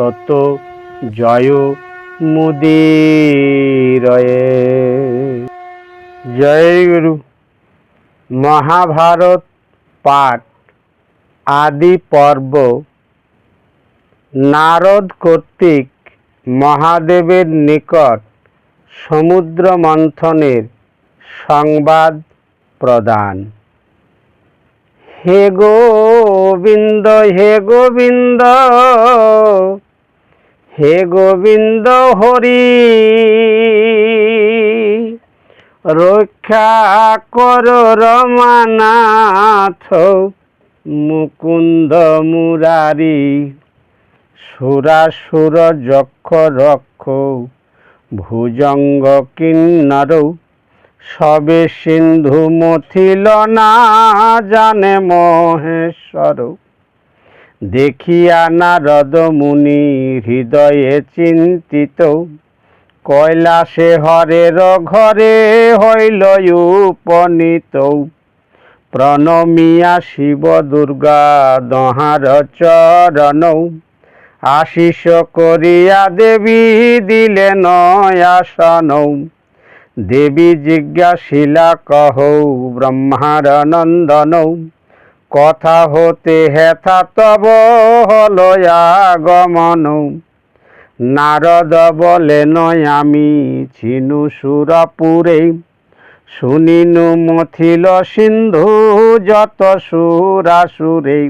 তত জয় মুদিরয়ে। জয় গুরু। মহাভারত পাঠ, আদি পর্ব। নারদ কর্তৃক মহাদেবের নিকট সমুদ্র মন্থনের সংবাদ প্রদান। হে গোবিন্দ হে গোবিন্দ হে গোবিন্দ হরি, রক্ষা কর রমানাথ, মুকুন্দ মুরারি, সুরাসুর যক্ষ রক্ষ, ভুজঙ্গ কিন্নর, সবে সিন্ধু মথিল না জানে মহেশ্বর। দেখিয়া নারদ মুনি হৃদয়ে চিন্তিত। কৈলাসে হরের ঘরে হইল উপনীত। প্রণমিয়া শিব দুর্গা দহার চরণ। আশিস করিয়া দেবী দিলেন আসন। দেবী জিজ্ঞাসিলা কহ ব্রহ্মার নন্দন। কথা হতে হেথা তব হল আগমন। নারদ বলেন, আমি ছিনু সুরপুরে। শুনিনু মথিল সিন্ধু যত সুরাসুরে।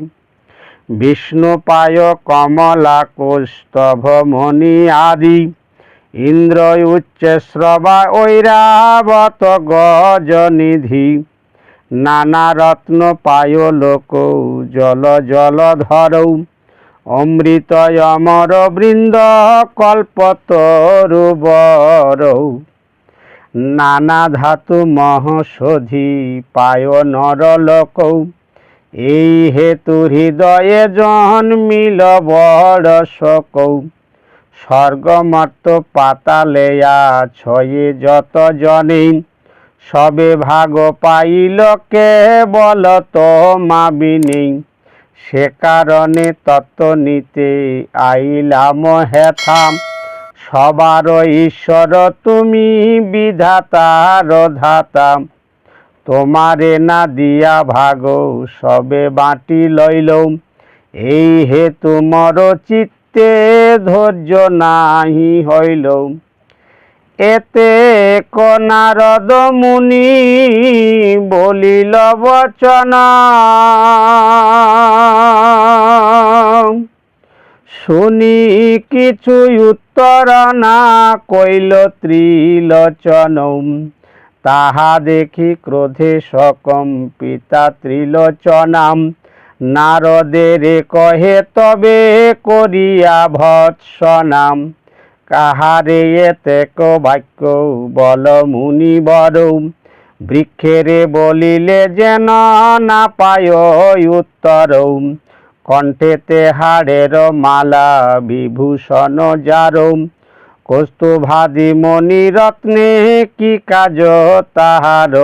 বিষ্ণু পায় কমলা কৌস্তভ মণি আদি। ইন্দ্র উচ্চ শ্রবা ঐরাবত গজনিধি। নানা রত্ন পায় লোক, জল জল ধরৌ। অমৃত অমর বৃন্দ কল্পতরুবরৌ নানা ধাতু মহষধি পায় নরলোকৌ এই হেতু হৃদয়ে জন্মিল বড় শোকৌ। স্বর্গমর্ত পাতালেয়া ছয়ে যত জনে। সবে ভাগ পাইল কে বল তো মাবিনী সে কারণে তত্ত্ব নিতে আইলাম হেথাম সবার ঈশ্বর তুমি বিধাতার ধাতাম তোমারে না দিয়া ভাগ সবে বাটি লইল এই হেতু মর চিত্তে ধৈর্য নাহি হইল এতে কনারদ মুনি বলিল, বচন। শুনি কিছুই উত্তর না কইল ত্রিলোচন। তাহা দেখি ক্রোধে সকম পিতা ত্রিলোচনাম নারদের কহে, তবে করিয়া ভৎসনাম কাহারে এতেক বাক্য বল মুনি বড়, বৃক্ষেরে বলিলে যেন না পায় উত্তর। কণ্ঠেতে হাড়ের মালা, বিভূষণ যারম কৌস্তুভাদি মণি রত্নে কি কাজ তাহার?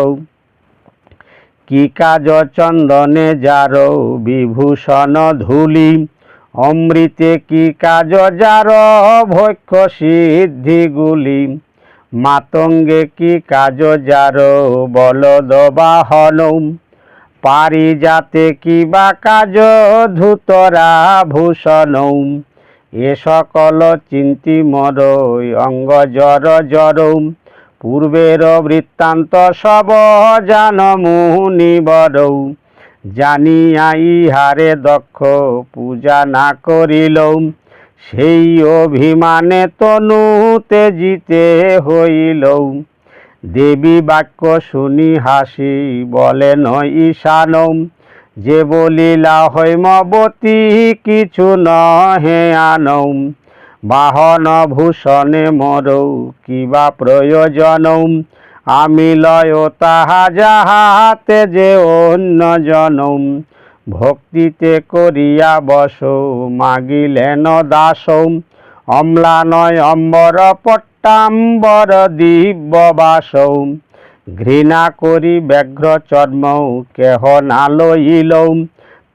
কি কাজ চন্দনে যার? বিভূষণ ধুলি অমৃতে কি কাজ যার ভক্ষ সিদ্ধিগুলি মাতঙ্গে কি কাজ যার বলদ বাহন পারিজাতে কি বা কাজ ধূতরা ভূষণ এ সকল চিন্তি মর অঙ্গ জর জর পূর্বের বৃত্তান্ত সব জান মুনি বড় জানিয়া ইহারে দক্ষ পূজা না করিল সেই অভিমানে তনু তেজিতে হইল দেবী বাক্য শুনি হাসি বলেন ঈশানম। যে বলিলা হৈমবতী কিছু নহে আনম। বাহন ভূষণে মরৌ কিবা প্রয়োজন আমি লয় তাহা যাহাতে যে অন্য জনম। ভক্তিতে করিয়া বস, মাগিলেন দাস অম্লানয় অম্বর, পট্টাম্বর দিব্য বাস ঘৃণা করি ব্যাঘ্র চর্ম, কেহ না লইল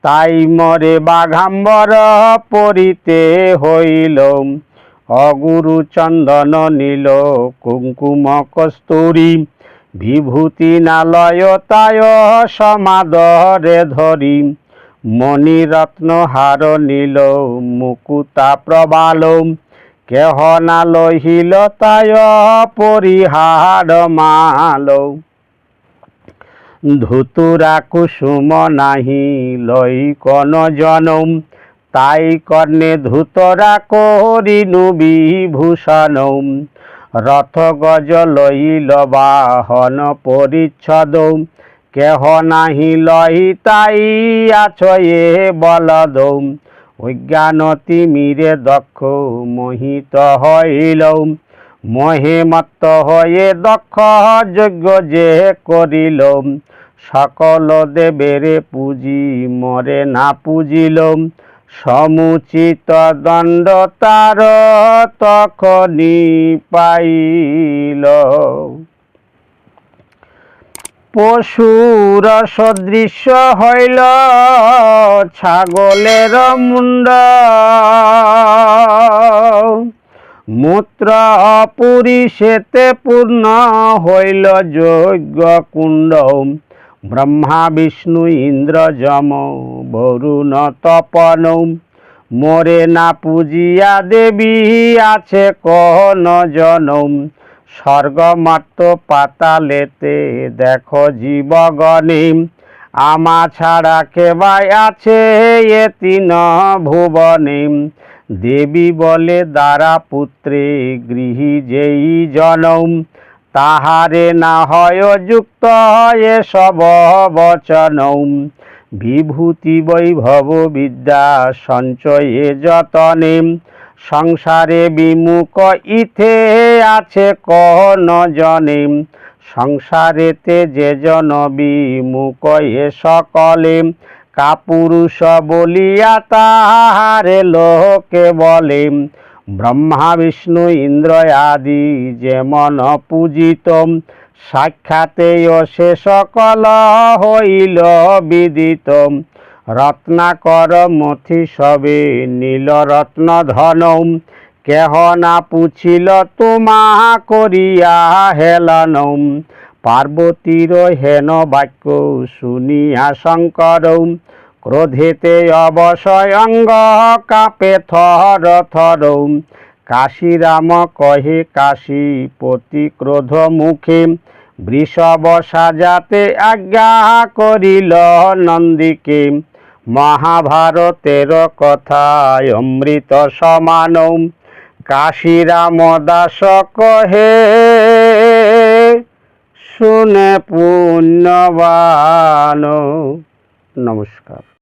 তাই মরে বাঘাম্বর পরিতে হইল অগুরু চন্দন নীল কুঙ্কুম কস্তুরী, বিভূতি নালয় তায় সমাদরে ধরি। মণিরত্ন হার নীল মুকুতা প্রবাল, কেহ না লহিল তায় পরিহার মাল। ধুতুরা কুসুম নাহি লই কন জনম তাই কর্ণে ধুতরা করিনু বিভূষণ রথ গজ লইল বাহন পরিচ্ছদ কেহ নাহি লই তাই আছয়ে বলদ অজ্ঞান তিমিরে দক্ষ মোহিত হইল মোহে মত্ত হয়ে দক্ষ যজ্ঞ যে করিল সকল দেবের পুঁজি মরে না পুজিল সমুচিত দণ্ড তার তখনি পাইল। পশুর সদৃশ্য হইল ছাগলের মুন্ড মূত্র পুরীষেতে পূর্ণ হইল যজ্ঞ কুণ্ড ব্রহ্মা, বিষ্ণু, ইন্দ্র, যম বরুণ তপন মোরে না পূজিয়া দেবী আছে কহন জনম স্বর্গমাত্র পাতালেতে দেখো জীবগণে, আমা ছাড়া কেবাই আছে এ তিন ভুবনে। দেবী বলে দ্বারা পুত্রে গৃহী যেই জনম তাহারে না হয় যুক্ত হয় সব বচনম। বিভূতি বৈভব বিদ্যা সঞ্চয়ে যতনে। সংসারে বিমুখ ইথে আছে কহন জনে। সংসারেতে যে জন বিমুখ এ সকলে। কাপুরুষ বলিয়া তাহারে লোকে বলে। ব্রহ্মা, বিষ্ণু, ইন্দ্র আদি যেমন পূজিত, সাক্ষাতে সে সকল হইল বিদিত। রত্নাকর মথি সবে নীল রত্ন ধন, কেহ না পুছিল তোমা করিয়া হেলনম পার্বতীর হেন বাক্য শুনিয়া শঙ্কর ক্রোধেতে অবশয় অঙ্গ কাপে থর থর। কাশীরাম কহে কাশীপতি ক্রোধ মুখে বৃষভ সাজাতে আজ্ঞা করিল নন্দীকে। মহাভারতের কথায় অমৃত সমান। কাশীরাম দাস কহে, শুনে পুণ্যবান নমস্কার।